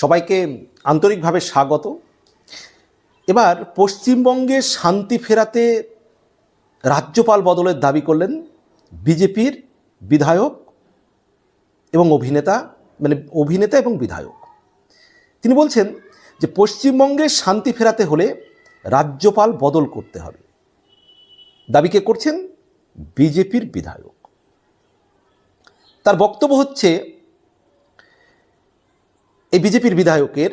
সবাইকে আন্তরিকভাবে স্বাগত। এবার পশ্চিমবঙ্গে শান্তি ফেরাতে রাজ্যপাল বদলের দাবি করলেন বিজেপির বিধায়ক এবং অভিনেতা মানে অভিনেতা এবং বিধায়ক। তিনি বলছেন যে পশ্চিমবঙ্গে শান্তি ফেরাতে হলে রাজ্যপাল বদল করতে হবে। দাবি কে করছেন? বিজেপির বিধায়ক। তার বক্তব্য হচ্ছে এই বিজেপির বিধায়কের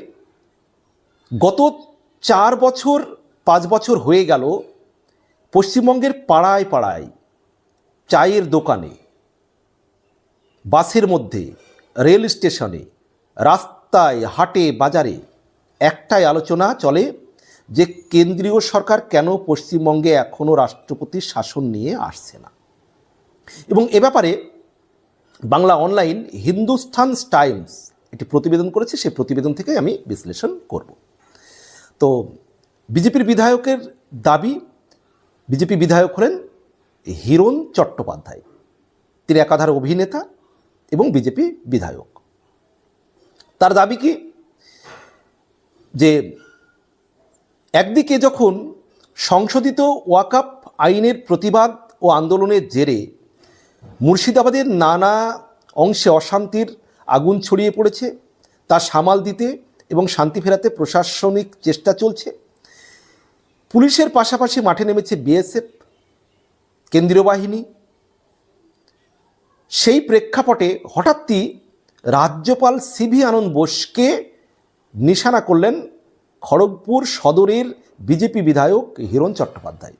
গত চার বছর, পাঁচ বছর হয়ে গেল পশ্চিমবঙ্গের পাড়ায় পাড়ায় চায়ের দোকানে, বাসের মধ্যে, রেল স্টেশনে, রাস্তায়, হাটে, বাজারে একটাই আলোচনা চলে যে কেন্দ্রীয় সরকার কেন পশ্চিমবঙ্গে এখনও রাষ্ট্রপতির শাসন নিয়ে আসছে না। এবং এ ব্যাপারে বাংলা অনলাইন হিন্দুস্থান টাইমস একটি প্রতিবেদন করেছে, সেই প্রতিবেদন থেকে আমি বিশ্লেষণ করব। তো বিজেপির বিধায়কের দাবি, বিজেপি বিধায়ক হলেন হিরণ চট্টোপাধ্যায়, তিনি একাধারে অভিনেতা এবং বিজেপি বিধায়ক। তার দাবি কি? যে একদিকে যখন সংশোধিত ওয়াকাপ আইনের প্রতিবাদ ও আন্দোলনের জেরে মুর্শিদাবাদের নানা অংশে অশান্তির আগুন ছড়িয়ে পড়েছে, তা সামাল দিতে এবং শান্তি ফেরাতে প্রশাসনিক চেষ্টা চলছে। পুলিশের পাশাপাশি মাঠে নেমেছে বিএসএফ, কেন্দ্রীয় বাহিনী। সেই প্রেক্ষাপটে হঠাৎই রাজ্যপাল সিভি আনন্দ বোসকে নিশানা করলেন খড়গপুর সদরের বিজেপি বিধায়ক হিরণ চট্টোপাধ্যায়।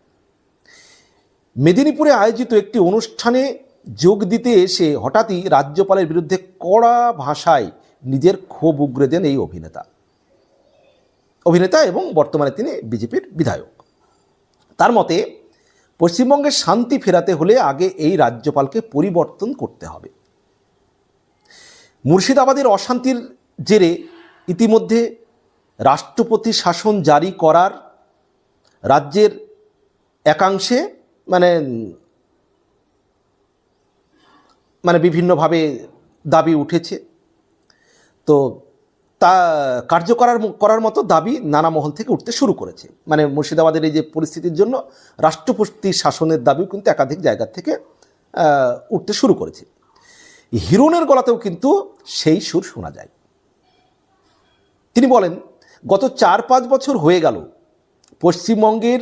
মেদিনীপুরে আয়োজিত একটি অনুষ্ঠানে যোগ দিতে এসে হঠাৎই রাজ্যপালের বিরুদ্ধে কড়া ভাষায় নিজের ক্ষোভ উগরে দেন এই অভিনেতা। অভিনেতা এবং বর্তমানে তিনি বিজেপির বিধায়ক। তার মতে, পশ্চিমবঙ্গে শান্তি ফেরাতে হলে আগে এই রাজ্যপালকে পরিবর্তন করতে হবে। মুর্শিদাবাদের অশান্তির জেরে ইতিমধ্যে রাষ্ট্রপতি শাসন জারি করার রাজ্যের একাংশে মানে মানে বিভিন্নভাবে দাবি উঠেছে। তো তা কার্য করার করার মতো দাবি নানা মহল থেকে উঠতে শুরু করেছে। মানে মুর্শিদাবাদের এই যে পরিস্থিতির জন্য রাষ্ট্রপতি শাসনের দাবিও কিন্তু একাধিক জায়গা থেকে উঠতে শুরু করেছে। হিরণের গলাতেও কিন্তু সেই সুর শোনা যায়। তিনি বলেন, গত চার পাঁচ বছর হয়ে গেল, পশ্চিমবঙ্গের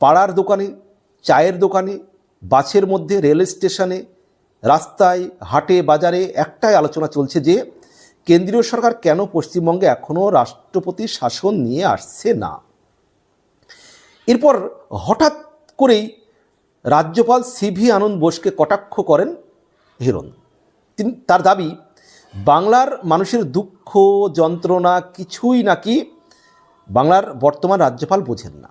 পাড়ার দোকানে, চায়ের দোকানে, বাসের মধ্যে, রেল স্টেশনে রাস্তায়, হাটে, বাজারে একটাই আলোচনা চলছে যে, কেন্দ্রীয় সরকার কেন পশ্চিমবঙ্গে এখনও রাষ্ট্রপতি শাসন নিয়ে আসছে না? এরপর হঠাৎ করেই রাজ্যপাল সিভি আনন্দ বোসকে কটাক্ষ করেন হিরণ। তিনি, তার দাবি, বাংলার মানুষের দুঃখ, যন্ত্রণা কিছুই নাকি বাংলার বর্তমান রাজ্যপাল বোঝেন না।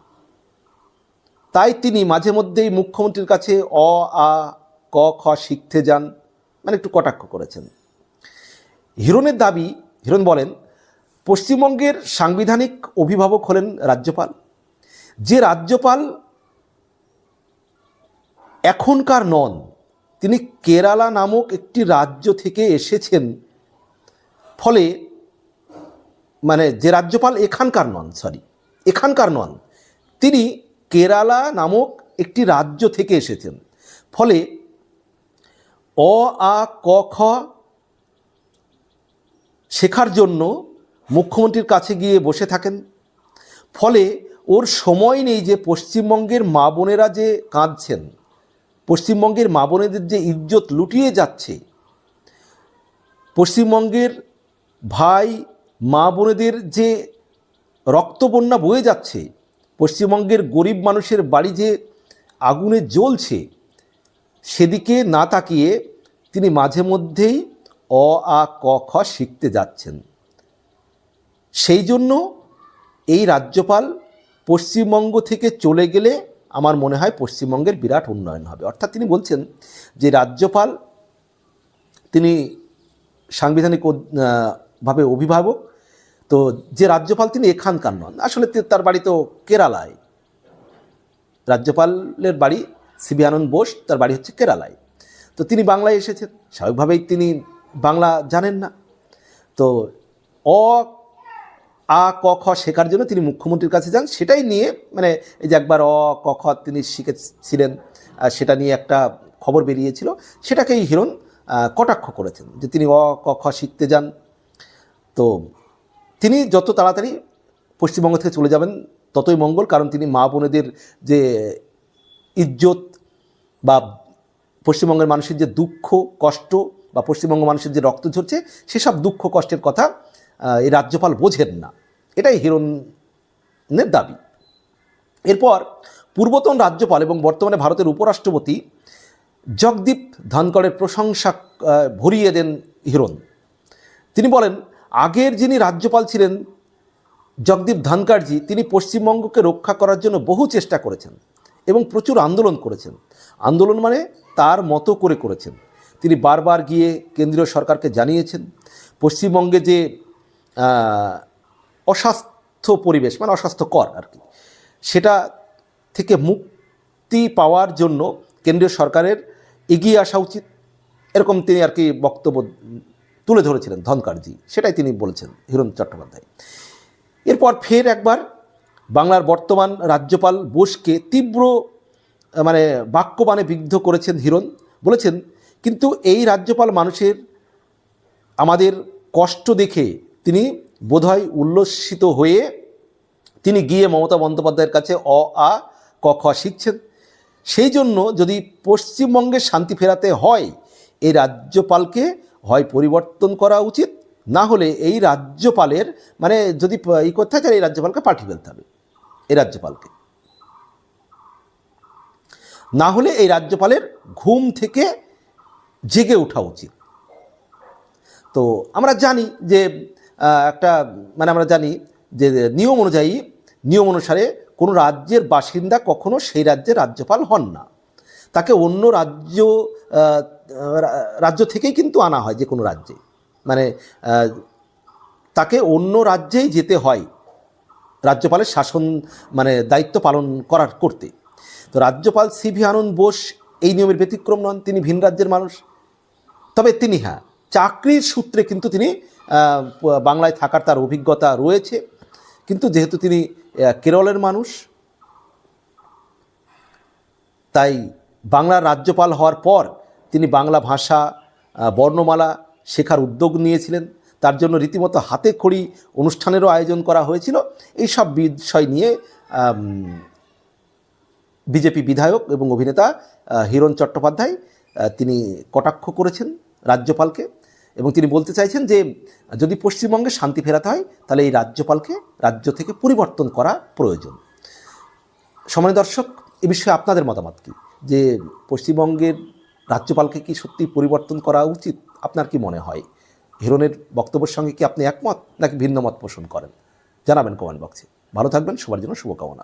তাই তিনি মাঝে মধ্যেই মুখ্যমন্ত্রীর কাছে অ, আ ক, খ শিখতে যান। মানে একটু কটাক্ষ করেছেন। হিরণের দাবি, হিরণ বলেন, পশ্চিমবঙ্গের সাংবিধানিক অভিভাবক হলেন রাজ্যপাল। যে রাজ্যপাল এখনকার নন, তিনি কেরালা নামক একটি রাজ্য থেকে এসেছেন। ফলে মানে যে রাজ্যপাল এখানকার নন সরি এখানকার নন, তিনি কেরালা নামক একটি রাজ্য থেকে এসেছেন। ফলে অ, আ, ক, খ শেখার জন্য মুখ্যমন্ত্রীর কাছে গিয়ে বসে থাকেন। ফলে ওর সময় নেই যে পশ্চিমবঙ্গের মা বোনেরা যে কাঁদছেন, পশ্চিমবঙ্গের মা বোনেদের যে ইজ্জত লুটিয়ে যাচ্ছে, পশ্চিমবঙ্গের ভাই, মা বোনেদের যে রক্তবন্যা বয়ে যাচ্ছে, পশ্চিমবঙ্গের গরিব মানুষের বাড়ি যে আগুনে জ্বলছে সেদিকে না তাকিয়ে তিনি মাঝে মধ্যেই অ, আ, ক, খ শিখতে যাচ্ছেন। সেই জন্য এই রাজ্যপাল পশ্চিমবঙ্গ থেকে চলে গেলে আমার মনে হয় পশ্চিমবঙ্গের বিরাট উন্নয়ন হবে। অর্থাৎ তিনি বলছেন যে রাজ্যপাল তিনি সাংবিধানিক ভাবে অভিভাবক, তো যে রাজ্যপাল তিনি এখানকার নন। আসলে তার বাড়ি তো কেরালায়। রাজ্যপালের বাড়ি সিবি আনন্দ বোস, তার বাড়ি হচ্ছে কেরালায়। তো তিনি বাংলায় এসেছেন। স্বাভাবিকভাবেই তিনি বাংলা জানেন না। তো অ, আ, ক, খ শেখার জন্য তিনি মুখ্যমন্ত্রীর কাছে যান। সেটাই নিয়ে মানে এই যে একবার অ, ক, খ তিনি শিখেছিলেন সেটা নিয়ে একটা খবর বেরিয়েছিল। সেটাকেই হিরণ কটাক্ষ করেছেন যে তিনি অ, ক, খ শিখতে যান। তো তিনি যত তাড়াতাড়ি পশ্চিমবঙ্গ থেকে চলে যাবেন, ততই মঙ্গল, কারণ তিনি মা বোনেদের যে ইজ্জত বা পশ্চিমবঙ্গের মানুষের যে দুঃখ, কষ্ট বা পশ্চিমবঙ্গ মানুষের যে রক্ত ঝরছে, সেসব দুঃখ, কষ্টের কথা এই রাজ্যপাল বোঝেন না। এটাই হিরণের দাবি। এরপর পূর্বতন রাজ্যপাল এবং বর্তমানে ভারতের উপরাষ্ট্রপতি জগদীপ ধনকড়ের প্রশংসা ভরিয়ে দেন হিরণ। তিনি বলেন, আগের যিনি রাজ্যপাল ছিলেন জগদীপ ধনকারজি তিনি পশ্চিমবঙ্গকে রক্ষা করার জন্য বহু চেষ্টা করেছেন। এবং প্রচুর আন্দোলন করেছেন। আন্দোলন মানে তার মতো করে করেছেন। তিনি বারবার গিয়ে কেন্দ্রীয় সরকারকে জানিয়েছেন, পশ্চিমবঙ্গে যে অস্বাস্থ্য পরিবেশ মানে অস্বাস্থ্যকর আর কি, সেটা থেকে মুক্তি পাওয়ার জন্য কেন্দ্রীয় সরকারের এগিয়ে আসা উচিত। এরকম তিনি আর কি বক্তব্য তুলে ধরেছিলেন ধনকারজি, সেটাই তিনি বলেছেন হিরণ চট্টোপাধ্যায়। এরপর ফের একবার বাংলার বর্তমান রাজ্যপাল বোসকে তীব্র মানে বাক্যবাণে বিদ্ধ করেছেন হিরণ। বলেছেন, কিন্তু এই রাজ্যপাল মানুষের, আমাদের কষ্ট দেখে তিনি বোধহয় উল্লসিত হয়ে তিনি গিয়ে মমতা বন্দ্যোপাধ্যায়ের কাছে অ, আ, ক, খ শিখছেন। সেই জন্য যদি পশ্চিমবঙ্গে শান্তি ফেরাতে হয়, এই রাজ্যপালকে হয় পরিবর্তন করা উচিত। না হলে এই রাজ্যপালের মানে যদি প- ই করতে তাহলে এই রাজ্যপালকে পাঠিয়ে ফেলতে হবে। এই রাজ্যপালকে। না হলে এই রাজ্যপালের ঘুম থেকে জেগে ওঠা উচিত। তো আমরা জানি যে একটা মানে আমরা জানি যে নিয়ম অনুযায়ী, নিয়ম অনুসারে কোনো রাজ্যের বাসিন্দা কখনো সেই রাজ্যের রাজ্যপাল হন না। তাকে অন্য রাজ্য রাজ্য থেকেই কিন্তু আনা হয় যে কোনো রাজ্যে। মানে তাকে অন্য রাজ্যেই যেতে হয়। রাজ্যপালের শাসন মানে দায়িত্ব পালন করার করতে। তো রাজ্যপাল সি ভি আনন্দ বোস এই নিয়মের ব্যতিক্রম নন, তিনি ভিন রাজ্যের মানুষ। তবে তিনি হ্যাঁ চাকরির সূত্রে কিন্তু তিনি বাংলায় থাকার তার অভিজ্ঞতা রয়েছে। কিন্তু যেহেতু তিনি কেরলের মানুষ, তাই বাংলার রাজ্যপাল হওয়ার পর তিনি বাংলা ভাষা বর্ণমালা শেখার উদ্যোগ নিয়েছিলেন। তার জন্য রীতিমতো হাতে খড়ি অনুষ্ঠানেরও আয়োজন করা হয়েছিল। এই সব বিষয় নিয়ে বিজেপি বিধায়ক এবং অভিনেতা হিরণ চট্টোপাধ্যায় তিনি কটাক্ষ করেছেন রাজ্যপালকে এবং তিনি বলতে চাইছেন যে, যদি পশ্চিমবঙ্গে শান্তি ফেরাতে হয়, তাহলে এই রাজ্যপালকে রাজ্য থেকে পরিবর্তন করা প্রয়োজন। সময় দর্শক, এ বিষয়ে আপনাদের মতামত কি? যে পশ্চিমবঙ্গের রাজ্যপালকে কি সত্যি পরিবর্তন করা উচিত? আপনার কি মনে হয়? হিরণের বক্তব্যের সঙ্গে কি আপনি একমত নাকি ভিন্ন মত পোষণ করেন? জানাবেন কমেন্ট বক্সে। ভালো থাকবেন, সবার জন্য শুভকামনা।